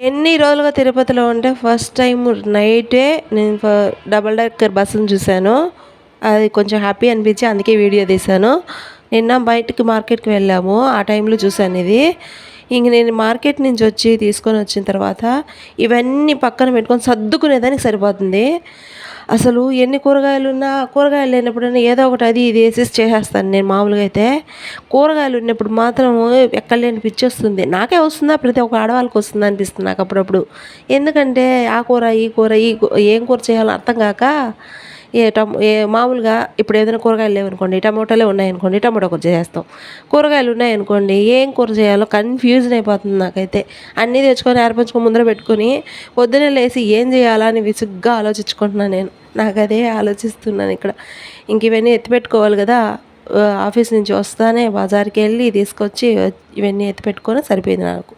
ఎన్ని రోజులుగా తిరుపతిలో ఉంటే ఫస్ట్ టైం నైటే నేను డబల్ డెక్కర్ బస్సును చూశాను. అది కొంచెం హ్యాపీ అనిపించి అందుకే వీడియో తీశాను. నిన్న బయటకి మార్కెట్కి వెళ్ళాము. ఆ టైంలో చూశాను ఇది. ఇంక నేను మార్కెట్ నుంచి వచ్చి తీసుకొని వచ్చిన తర్వాత ఇవన్నీ పక్కన పెట్టుకొని సర్దుకునేదానికి సరిపోతుంది. అసలు ఎన్ని కూరగాయలు ఉన్నా కూరగాయలు లేనప్పుడైనా ఏదో ఒకటి అది ఇది వేసేసి చేసేస్తాను నేను మామూలుగా అయితే. కూరగాయలు ఉన్నప్పుడు మాత్రం ఎక్కడ లేని పిచ్చి వస్తుంది. నాకే వస్తుందా? ప్రతి ఒక్క ఆడవాళ్ళకి వస్తుంది అనిపిస్తుంది నాకు అప్పుడప్పుడు. ఎందుకంటే ఆ కూర ఈ కూర ఈ ఏం కూర చేయాలో అర్థం కాక ఏ టమో ఏ మామూలుగా ఇప్పుడు ఏదైనా కూరగాయలు లేవనుకోండి టమోటాలే ఉన్నాయనుకోండి టమోటా కూర చేస్తాం. కూరగాయలు ఉన్నాయనుకోండి ఏం కూర చేయాలో కన్ఫ్యూజన్ అయిపోతుంది నాకైతే. అన్నీ తెచ్చుకొని ఏర్పరచుకొని ముందర పెట్టుకొని పొద్దున్నే లేసి ఏం చేయాలా అని విసుగ్గా ఆలోచించుకుంటున్నాను నేను. నాకు అదే ఆలోచిస్తున్నాను ఇక్కడ. ఇంక ఇవన్నీ ఎత్తిపెట్టుకోవాలి కదా ఆఫీస్ నుంచి వస్తానే బజార్కి వెళ్ళి తీసుకొచ్చి ఇవన్నీ ఎత్తిపెట్టుకొని సరిపోయింది నాకు.